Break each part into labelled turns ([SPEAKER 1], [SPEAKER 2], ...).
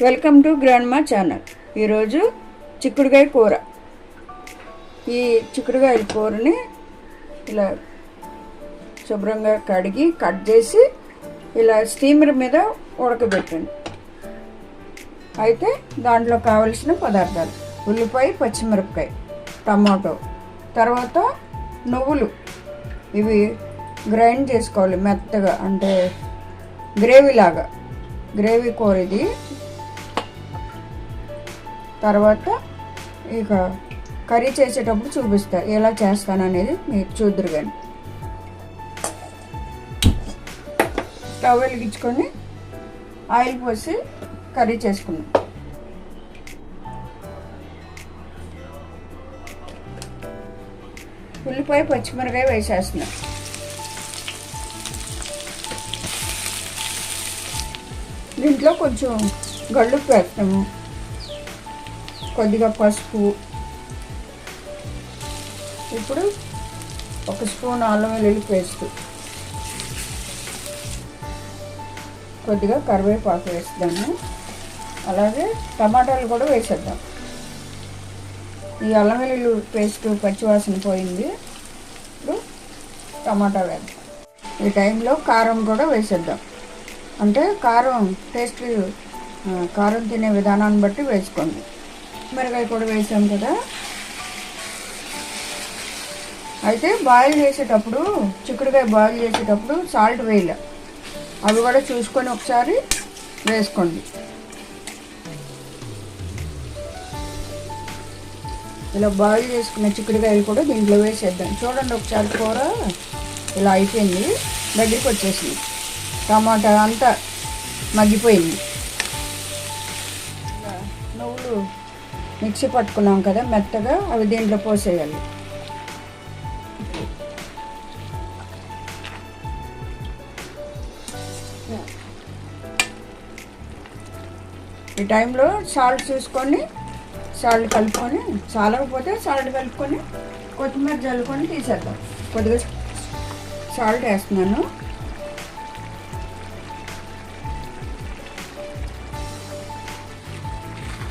[SPEAKER 1] Welcome to grand మా channel. ఈరోజు చిక్కుడుకాయ కూర. ఈ చిక్కుడుకాయ కూరని ఇలా శుభ్రంగా కడిగి కట్ చేసి ఇలా స్టీమర్ మీద ఉడకబెట్టండి. అయితే దాంట్లో కావలసిన పదార్థాలు ఉల్లిపాయ పచ్చిమిరపకాయ టమాటో తర్వాత నువ్వులు. ఇవి గ్రైండ్ చేసుకోవాలి మెత్తగా అంటే గ్రేవీ లాగా గ్రేవీ కూర ఇది. తర్వాత ఇక కర్రీ చేసేటప్పుడు చూపిస్తా. ఎలా చేస్తాను అనేది మీరు చూద్దరు కానీ స్టవ్ వెలిగించుకొని ఆయిల్ పోసి కర్రీ చేసుకున్నాం ఉల్లిపాయ పచ్చిమిరకాయ వేసేస్తున్నాం. దీంట్లో కొంచెం గళ్ళుప్పు వేస్తాము. కొద్దిగా పసుపు. ఇప్పుడు ఒక స్పూన్ అల్లం వెల్లుల్లి పేస్ట్. కొద్దిగా కరివేపాకు వేస్తాను అలాగే టమాటాలు కూడా వేసేద్దాం. ఈ అల్లం వెల్లుల్లి పేస్ట్ పచ్చివాసన పోయింది. ఇప్పుడు టమాటా వేద్దాం. ఈ టైంలో కారం కూడా వేసేద్దాం. అంటే కారం టేస్ట్ కారం తినే విధానాన్ని బట్టి వేసుకోండి. మిరకాయ కూడా వేసాం కదా. అయితే బాయిల్ చేసేటప్పుడు చిక్కుడుకాయ బాయిల్ చేసేటప్పుడు సాల్ట్ వేయలే. అవి కూడా చూసుకొని ఒకసారి వేసుకోండి. ఇలా బాయిల్ చేసుకున్న చిక్కుడుకాయలు కూడా దీంట్లో వేసేద్దాం. చూడండి ఒకసారి కూర ఇలా అయిపోయింది. దగ్గరికి వచ్చేసింది. టమాటా అంతా మగ్గిపోయింది. నువ్వులు మిక్సీ పట్టుకున్నాం కదా మెత్తగా అవి దీంట్లో పోసేయాలి. ఈ టైంలో సాల్ట్ చూసుకొని సాల్ట్ కలుపుకొని చాలకపోతే సాల్ట్ కలుపుకొని కొత్తిమీర జల్లుకొని తీసేద్దాం. కొద్దిగా సాల్ట్ వేస్తున్నాను.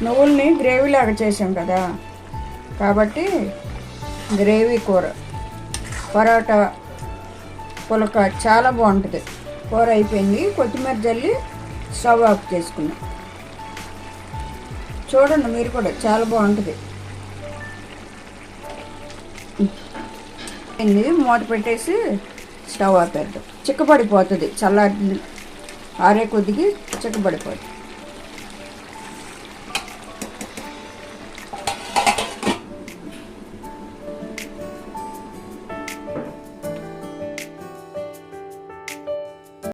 [SPEAKER 1] నువ్వుల్ని గ్రేవీ లాగా చేసాం కదా. కాబట్టి గ్రేవీ కూర పరోటా పులక చాలా బాగుంటుంది. కూర అయిపోయింది. కొత్తిమీర జల్లి స్టవ్ ఆఫ్ చేసుకున్నాం చూడండి మీరు కూడా చాలా బాగుంటుంది. మూత పెట్టేసి స్టవ్ ఆపేద్దాం చిక్కపడిపోతుంది చల్లారి ఆరే కొద్దికి చిక్కపడిపోతుంది